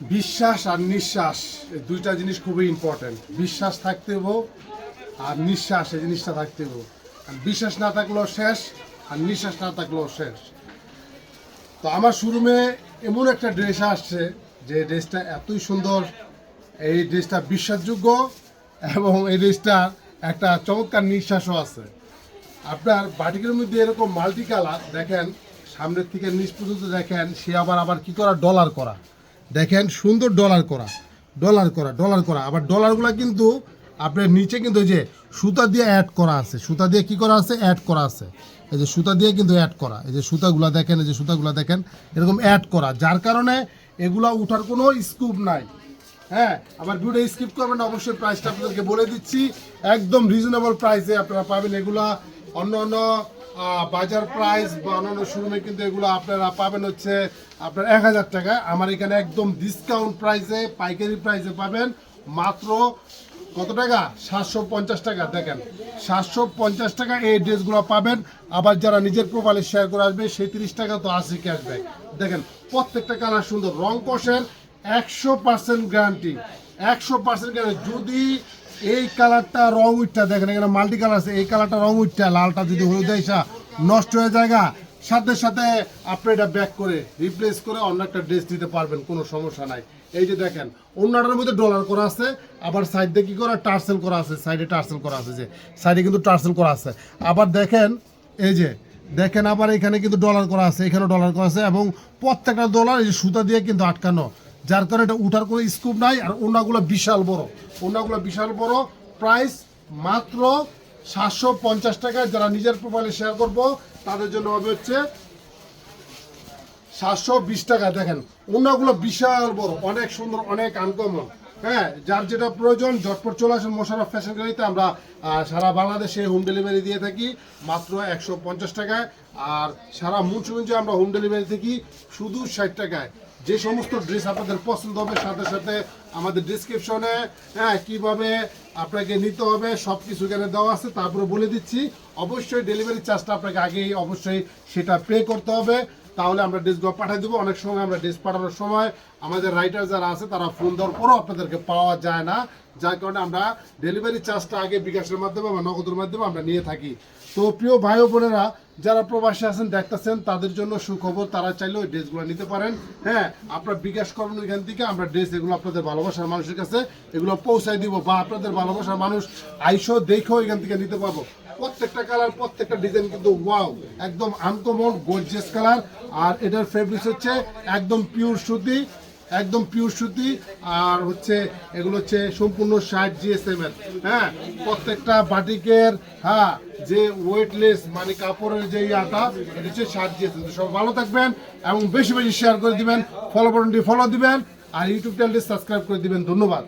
বিশ্বাস আর নিঃশ্বাস দুইটা জিনিস খুবই ইম্পর্টেন্ট বিশ্বাস থাকতে হব আর নিঃশ্বাস, এই জিনিসটা থাকতে হব। আর বিশ্বাস না থাকলেও শেষ, আর নিঃশ্বাস না থাকলেও শেষ। তো আমার শোরুমে এমন একটা ড্রেস আসছে যে ড্রেসটা এতই সুন্দর, এই ড্রেসটা বিশ্বাসযোগ্য এবং এই ড্রেসটার একটা চমৎকার নিঃশ্বাসও আছে। আপনার বাটিকের মধ্যে এরকম মাল্টি কালার দেখেন, সামনের থেকে নিচ দেখেন, সে আবার আবার কি করা? ডলার করা। দেখেন সুন্দর ডলার করা ডলার করা ডলার করা। আবার ডলারগুলো কিন্তু আপনার নিচে কিন্তু যে সুতা দিয়ে অ্যাড করা আছে। সুতা দিয়ে কি করা আছে? অ্যাড করা আছে। এই যে সুতা দিয়ে কিন্তু অ্যাড করা। এই যে সুতাগুলো দেখেন, এই যে সুতাগুলো দেখেন, এরকম অ্যাড করা। যার কারণে এগুলা উঠার কোনো স্কুপ নাই। হ্যাঁ আবার ভিডিও স্কিপ করবেন না, অবশ্যই প্রাইসটা আপনাদেরকে বলে দিচ্ছি। একদম রিজনেবল প্রাইসে আপনারা পাবেন এগুলা। অন্য অন্য বাজার প্রাইস বানানোর শোরুমে কিন্তু এগুলো আপনারা পাবেন হচ্ছে আপনার এক হাজার টাকা। আমার এখানে একদম ডিসকাউন্ট প্রাইসে পাইকারি প্রাইসে পাবেন মাত্র কত টাকা? সাতশো পঞ্চাশ টাকা, দেখেন। সাতশো পঞ্চাশ টাকা এই ড্রেসগুলো পাবেন। আবার যারা নিজের প্রোফাইলে শেয়ার করে আসবে, সেই তিরিশ টাকা তো আসে ক্যাশব্যাক দেখেন, প্রত্যেকটা কালার সুন্দর, রং কষের একশো পার্সেন্ট গ্যারান্টি একশো পার্সেন্ট গ্যারান্টি যদি এই কালারটা রং উঠটা দেখেন, এখানে মাল্টি কালার আছে। এই কালারটা রং উঠটা, লালটা যদি হলুদ আইসা নষ্ট হয়ে জায়গা সাথে সাথে আপনি এটা ব্যাক করে রিপ্লেস করে অন্য একটা ড্রেস দিতে পারবেন, কোনো সমস্যা নাই। এই যে দেখেন অন্যটার মধ্যে ডলার করা আছে, আবার সাইড কি করা টার্সেল করা আছে সাইডে টার্সেল করা আছে, যে সাইডে কিন্তু টার্সেল করা আছে। আবার দেখেন, এই যে, দেখেন আবার এখানে কিন্তু ডলার করা আছে এখানে ডলার করা আছে, এবং প্রত্যেকটা ডলার এই যে সুতা দিয়ে কিন্তু আটকানো। যার কারণে এটা উঠার কোনো স্কুপ নাই, আর ওনাগুলো বিশাল বড়। ওনাগুলো বিশাল বড়। প্রাইস মাত্র সাতশো পঞ্চাশ টাকায় যারা নিজের প্রোফাইলে শেয়ার করব, তাদের জন্য হবে হচ্ছে সাতশো বিশ টাকা। দেখেন ওনাগুলো বিশাল বড়, অনেক সুন্দর, অনেক আনকমন হ্যাঁ যার যেটা প্রয়োজন, ঝটপট চলে আসেন মোশারফ ফ্যাশন গ্যালারিতে আমরা সারা বাংলাদেশে হোম ডেলিভারি দিয়ে থাকি, মাত্র একশো পঞ্চাশ টাকায়। আর সারা মুন্সিগঞ্জে আমরা হোম ডেলিভারি থাকি শুধু ষাট টাকায়। যে সমস্ত ড্রেস আপনাদের পছন্দ হবে, সাথে সাথে আমাদের ডিসক্রিপশনে হ্যাঁ কীভাবে আপনাকে নিতে হবে সব কিছু এখানে দেওয়া আছে, তারপরে বলে দিচ্ছি। অবশ্যই ডেলিভারি চার্জটা আপনাকে আগেই অবশ্যই সেটা পে করতে হবে। তাহলে আমরা ড্রেসগুলো পাঠিয়ে দেবো। অনেক সময় আমরা ড্রেস পাঠানোর সময় আমাদের রাইটার যারা আছে, তারা ফোন দেওয়ার পরও আপনাদেরকে পাওয়া যায় না। যার কারণে আমরা ডেলিভারি চার্জটা আগে বিকাশের মাধ্যমে বা নগদের মাধ্যমে আমরা নিয়ে থাকি। তো প্রিয় ভাই বোনেরা, যারা প্রবাসী আছেন, দেখতেছেন, তাদের জন্য সুখবর, তারা চাইলে ওই ড্রেসগুলো নিতে পারেন। হ্যাঁ আপনারা বিকাশ করুন ওইখান থেকে আমরা ড্রেস এগুলো আপনাদের ভালোবাসার মানুষের কাছে এগুলো পৌঁছাই দিব বা আপনাদের ভালোবাসার মানুষ আইসো, দেখেও এখান থেকে নিতে পারব। প্রত্যেকটা কালার, প্রত্যেকটা ডিজাইন কিন্তু ওয়াও একদম আনকমন গর্জিয়াস কালার। আর এটার ফেব্রিক্স হচ্ছে একদম পিওর সুতি, একদম পিওর সুতি। আর হচ্ছে, এগুলো হচ্ছে সম্পূর্ণ ষাট জিএসএম এর। হ্যাঁ প্রত্যেকটা বাটিকের হ্যাঁ যে ওয়েটলেস মানে কাপড়ের যে আটা এটা হচ্ছে ষাট জিএসএম সব ভালো থাকবেন এবং বেশি বেশি শেয়ার করে দিবেন ফলো বাটনটি ফলো দিবেন, আর ইউটিউব চ্যানেলটি সাবস্ক্রাইব করে দিবেন। ধন্যবাদ।